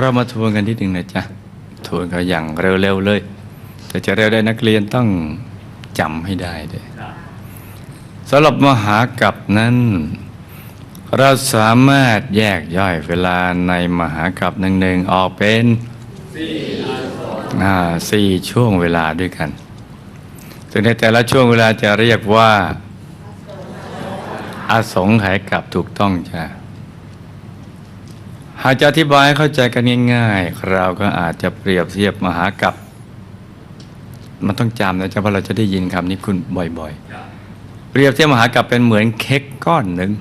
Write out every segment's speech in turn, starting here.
เรามาทวนกันนิดหนึ่งนะจ๊ะ ทวนกันอย่างเร็วๆเลย แต่จะเร็วได้นักเรียนต้องจำให้ได้ด้วยสำหรับมหากับนั้น เราสามารถแยกย่อยเวลาในมหากับหนึ่งๆออกเป็นสี่ช่วงเวลาด้วยกันซึ่งในแต่ละช่วงเวลาจะเรียกว่าอาสงไขยกับถูกต้องจ้ะ หากจะอธิบายเข้าใจกันง่ายๆเราก็อาจจะเปรียบเทียบมหากับ มันต้องจำนะจ๊ะเพราะเราจะได้ยินคำนี้คุณบ่อยๆ เปรียบเทียบมหากับเป็นเหมือนเค้กก้อนหนึ่ง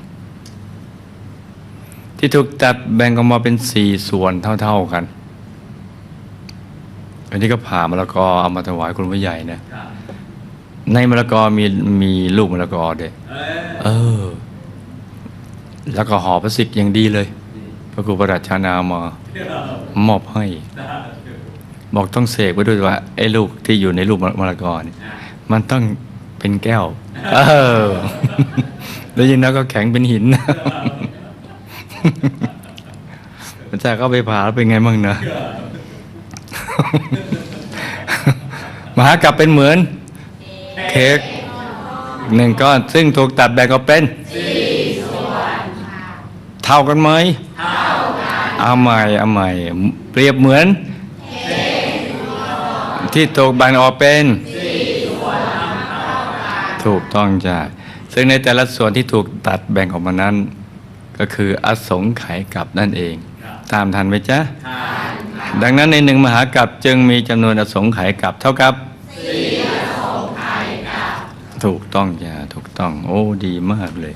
ที่ถูกตัดแบ่งออกมาเป็นสี่ส่วนเท่าๆกัน อันนี้ก็ผ่ามะละกอเอามาถวายคุณพระใหญ่นะในมะละกอมีมีลูกมะละกอเด็เออ แล้วก็ห่อพลาสติกอย่างดีเลย ระครูประดัชนามามอบให้ บอกต้องเสกไว้ด้วยว่าไอ้ลูกที่อยู่ในลูกมะละกอเนี่ยมันต้องเป็นแก้ว เออ แล้วยิงนั้นก็แข็งเป็นหินพระเจ้าก็ไปผ่าแล้วเป็นไงบ้างนะมหากลับเป็นเหมือน เค้กหนึ่งก้อน ซึ่งถูกตัดแบ่งออกเป็น เท่ากันไหมเอาใหม่เอาใหม่เปรียบเหมือน ที่ถูกแบ่งออกเป็นถูกต้องจ้ะซึ่งในแต่ละส่วนที่ถูกตัดแบ่งออกมานั้น ก็คืออสงไขยกับนั่นเอง ตามทันไหมจ๊ะดังนั้นในหนึ่งมหากับจึงมีจำนวนอสงไขยกับเท่ากับถูกต้องจ้ะถูกต้อง โอ้ดีมากเลย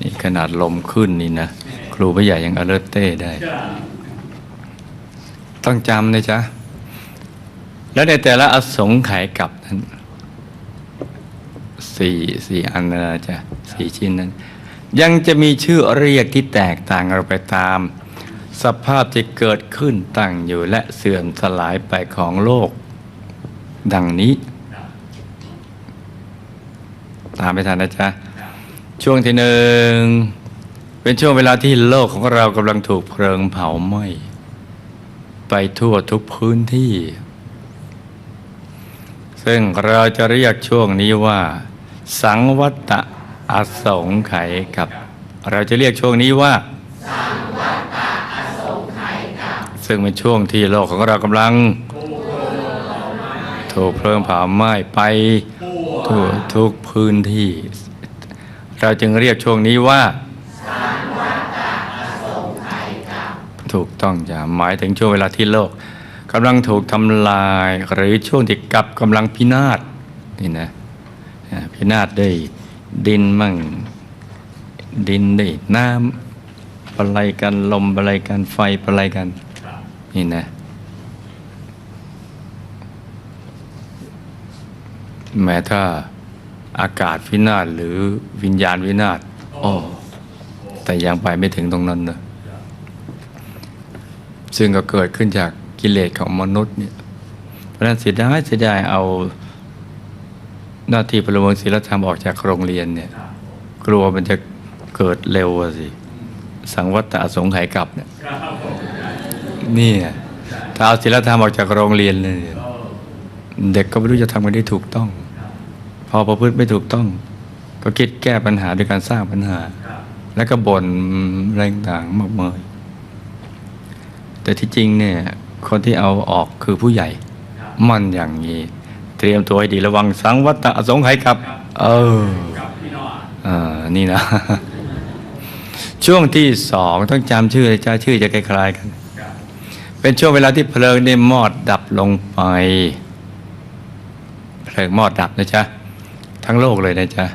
นี่ขนาดลมขึ้นนี่นะค รูผู้ใหญ่ยังอเลร์เต้ได้ ต้องจำนะจ๊ะ แล้วในแต่ละอสงไขยกับนั้นสี่สี่อันนะจ๊ะสี่ชิ้นนั้น ยังจะมีชื่อเรียกที่แตกต่างเราไปตาม สภาพที่เกิดขึ้นตั้งอยู่และเสื่อมสลายไปของโลก ดังนี้ ตามไปทันนะจ๊ะ ช่วงที่หนึ่ง เป็นช่วงเวลาที่โลกของเรากำลังถูกเพลิงเผาไหม้ไปทั่วทุกพื้นที่ ซึ่งเราจะเรียกช่วงนี้ว่า สังวัตะอสงไขยกับ เราจะเรียกช่วงนี้ว่า สังวัตอสงไข่กับ ซึ่งเป็นช่วงที่โลกของเรากำลัง ถูกเพลิงเผาไหม้ไปทั่วทุกพื้นที่ เราจึงเรียกช่วงนี้ว่า ถูกต้องจะหมายถึงช่วงเวลาที่โลกกำลังถูกทำลายหรือช่วงที่กลับกำลังพินาศนี่นะพินาศด้วยดินมั่งดินด้วยน้ำประไลกันลมประไลกันไฟประไลกันนี่นะแม้ถ้าอากาศวินาศหรือวิญญาณวินาศโอ้แต่ยังไปไม่ถึงตรงนั้นนะ ซึ่งก็เกิดขึ้นจากกิเลสของมนุษย์เนี่ยเพราะนั้นเสียดายเสียดายเอาหน้าที่พลเมืองศีลธรรมออกจากโรงเรียนเนี่ยกลัวมันจะเกิดเร็วสิ สังวัตตะสงไขยกลับเนี่ยนี่ถ้าเอาศีลธรรมออกจากโรงเรียนเลยเนี่ยเด็กก็ไม่รู้จะทำกันได้ถูกต้อง พอประพฤติไม่ถูกต้อง ก็คิดแก้ปัญหาด้วยการสร้างปัญหา แล้วก็บ่นแรงต่างมากมาย แต่ที่จริงเนี่ยคนที่เอาออกคือผู้ใหญ่ มันอย่างนี้ เตรียมตัวให้ดีระวังสังวัตตะอสงไขยกับ เอออ่านี่นะ ช่วงที่สองต้องจำชื่อเลยจ้าชื่อจะคล้ายๆกัน เป็นช่วงเวลาที่เพลิงได้มอดดับลงไป เพลิงมอดดับนะจ๊ะทั้งโลกเลยนะจ๊ะ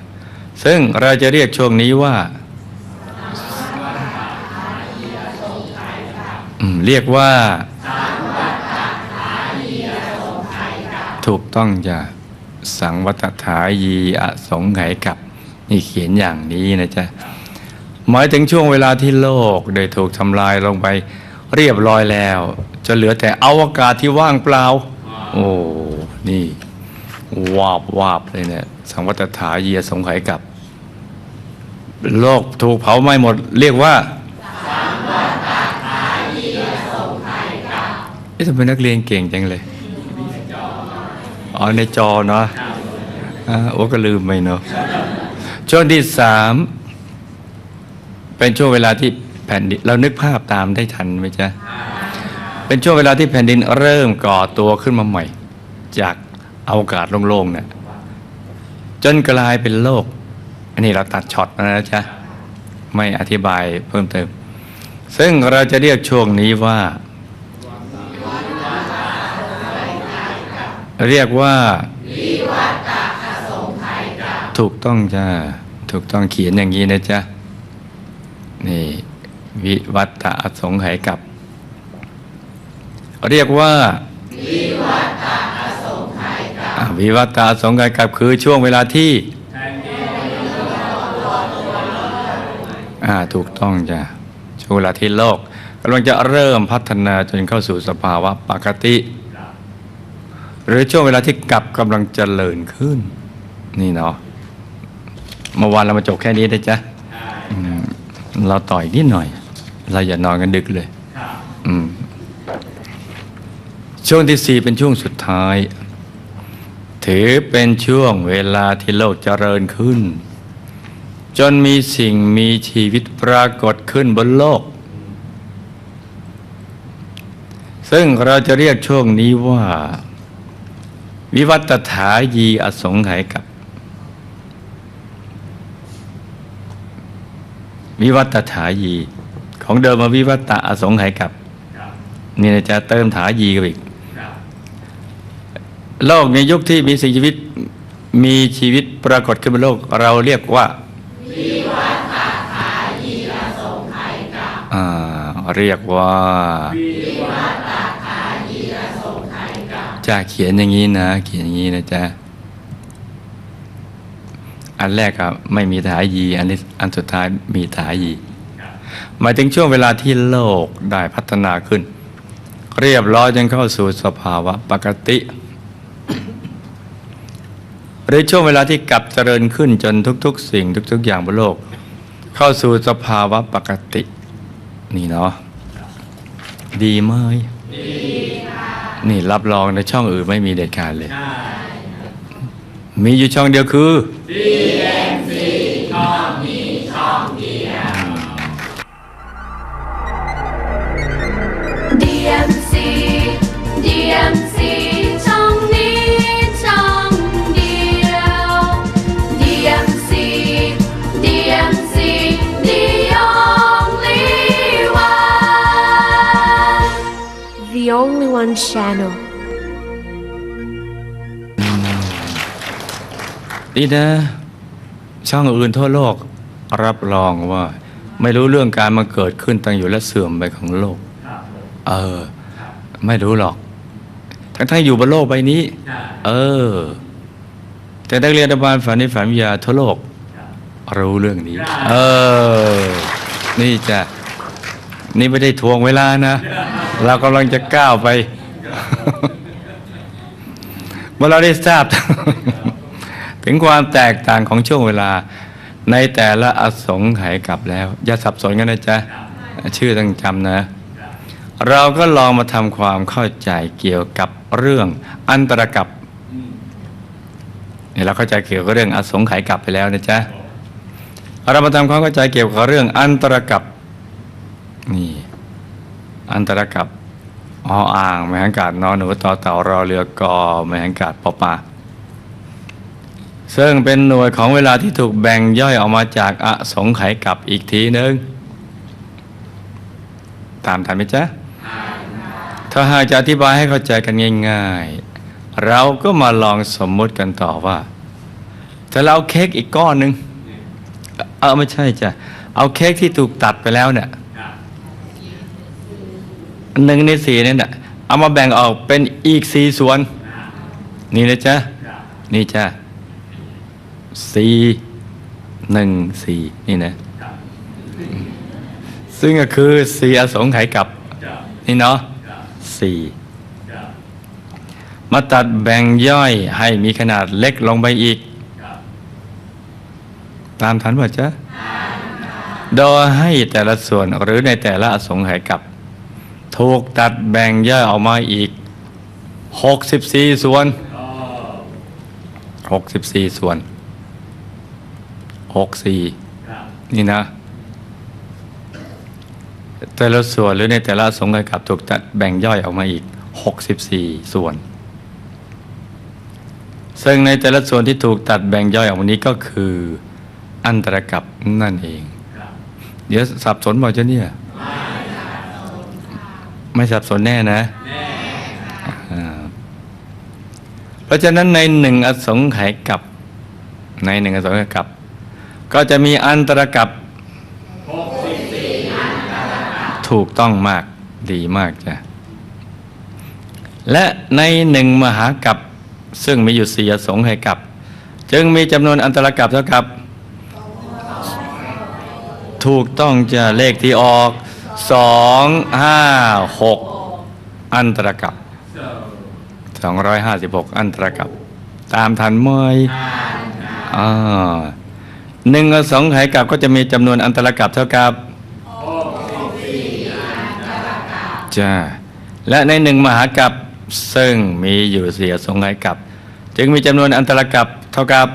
ซึ่งเราจะเรียกช่วงนี้ว่าอืม เรียกว่าถูกต้องจ้ะสังวัตถายีอสงไขยกับนี่เขียนอย่างนี้นะจ๊ะหมายถึงช่วงเวลาที่โลกได้ถูกทำลายลงไปเรียบร้อยแล้วจะเหลือแต่อวกาศที่ว่างเปล่า โอ้ นี่วาบวาบเลยเนี่ย สังวัตถาเยียสงไขยกับ โลกถูกเผาไหม้หมด เรียกว่า เอ๊ะทำไมนักเรียนเก่งจังเลยอ๋อในจอเนาะอ่าโอ้ก็ลืมไปเนาะช่วงที่สามเป็นช่วงเวลาที่แผ่นดินเรานึกภาพตามได้ทันไหมจ๊ะเป็นช่วงเวลาที่แผ่นดินเริ่มก่อตัวขึ้นมาใหม่ จากอวกาศโล่งๆเนี่ยจนกลายเป็นโลก อันนี้เราตัดช็อตมาแล้วนะจ๊ะไม่อธิบายเพิ่มเติม ซึ่งเราจะเรียกช่วงนี้ว่า เรียกว่าถูกต้องจ้าถูกต้องเขียนอย่างนี้นะจ๊ะนี่วิวัตตะอสงไขยกับ เรียกว่า วิวัตตะอสงไขยกับวิวัตตะอสงไขยกับคือช่วงเวลาที่อ่าถูกต้องจ้ะช่วงเวลาที่โลกกำลังจะเริ่มพัฒนาจนเข้าสู่สภาวะปกติ หรือช่วงเวลาที่กลับกำลังเจริญขึ้น นี่เนาะเมื่อวานเรามาจบแค่นี้นะจ๊ะอืมเราต่ออีกนิดหน่อย เราอย่านอนกันดึกเลยอืมช่วงที่สี่เป็นช่วงสุดท้าย ถือเป็นช่วงเวลาที่โลกเจริญขึ้น จนมีสิ่งมีชีวิตปรากฏขึ้นบนโลก ซึ่งเราจะเรียกช่วงนี้ว่า วิวัตถายีอสงไขยกับ วิวัตถายี ของเดิมมาวิวัตตะอสงไขยกับ นี่นะจะเติมถายีกับอีกโลกในยุคที่มีสิ่งชีวิตมีชีวิตปรากฏขึ้นบนโลก เราเรียกว่าวิวัตถายีอสงไขยกับอ่าเรียกว่า จะเขียนอย่างนี้นะ เขียนอย่างนี้นะจ๊ะอันแรกอะไม่มีถายี อันนี้อันสุดท้ายมีถายีหมายถึงช่วงเวลาที่โลกได้พัฒนาขึ้น เรียบร้อยจนเข้าสู่สภาวะปกติหรือช่วงเวลาที่กลับเจริญขึ้นจนทุก ๆ สิ่งทุก ๆ อย่างบนโลก เข้าสู่สภาวะปกติ นี่เนาะดีไหม นี่รับรองในช่องอื่นไม่มีเด็ดขาดเลย มีอยู่ช่องเดียวคือ DMC One Channel. นี่นะ ช่องอื่นทั่วโลก รับรองว่า ไม่รู้เรื่องการมาเกิดขึ้นตั้งอยู่และเสื่อมไปของโลก เออ ไม่รู้หรอก ทั้งทั้งๆอยู่บนโลกใบนี้ เออ แต่นักเรียนอนุบาลฝันในฝันวิทยาทั่วโลก รู้เรื่องนี้ เออ นี่จะนี่ไม่ได้ทวงเวลานะ เรากำลังจะก้าวไป เมื่อเราได้ทราบ ถึงความแตกต่างของช่วงเวลา ในแต่ละอสงไขยกลับแล้ว อย่าสับสนกันนะจ๊ะ ชื่อต้องจำนะ เราก็ลองมาทำความเข้าใจเกี่ยวกับเรื่องอันตรกับเนี่ยเราเข้าใจเกี่ยวกับเรื่องอสงไขยกลับไปแล้วนะจ๊ะเรามาทำความเข้าใจเกี่ยวกับเรื่องอันตรกับนี่ อันตรกับออ่างแมหังกาดนอนหนูต่อเต่ารอเรือกอแมหังกาดปอปาซึ่งเป็นหน่วยของเวลาที่ถูกแบ่งย่อยออกมาจากอสงไขยกับอีกทีนึง ตามทันไหมจ๊ะ ถ้าหากจะอธิบายให้เข้าใจกันง่าย ๆ เราก็มาลองสมมุติกันต่อว่าถ้าเราเอาเค้กอีกก้อนหนึ่ง เออไม่ใช่จ้ะ เอาเค้กที่ถูกตัดไปแล้วเนี่ย หนึ่งในสี่นี่นะเอามาแบ่งออกเป็นอีกสี่ส่วน นี่นะจ๊ะ นี่จ้ะสี่หนึ่งสี่นี่นะ ซึ่งก็คือสี่อสงไขยกับ นี่เนาะสี่มาตัดแบ่งย่อยให้มีขนาดเล็กลงไปอีก ตามทันว่าจ๊ะโดยให้แต่ละส่วนหรือในแต่ละอสงไขยกับ ถูกตัดแบ่งย่อยออกมาอีกหกสิบสี่ส่วนหกสิบสี่ส่วนหกสี่นี่นะ แต่ละส่วนหรือในแต่ละสงฆ์กับถูกตัดแบ่งย่อยออกมาอีก 64 ส่วน ซึ่งในแต่ละส่วนที่ถูกตัดแบ่งย่อยออกมานี้ก็คือ อันตรกับนั่นเอง เดี๋ยวสับสนบอกจะเนี่ย ไม่สับสนแน่นะอ่าเพราะฉะนั้นในหนึ่งอสงไขยกับ ในหนึ่งอสงไขยกับ ก็จะมีอันตรกับถูกต้องมากดีมากจ้ะและในหนึ่งมหากับซึ่งมีอยู่สี่อสงไขยกับ จึงมีจำนวนอันตรกับเท่ากับ ถูกต้องจะเลขที่ออก สองห้าหกอันตรกับสองร้อยห้าสิบหกอันตรกับ ตามทันไหมอ่าหนึ่งอสงไขยกับก็จะมีจำนวนอันตรกับเท่ากับจ้าและในหนึ่งมหากับซึ่งมีอยู่เสียสงไขยกับ จึงมีจำนวนอันตรกับเท่ากับ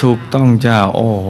ถูกต้องเจ้าโอ้โห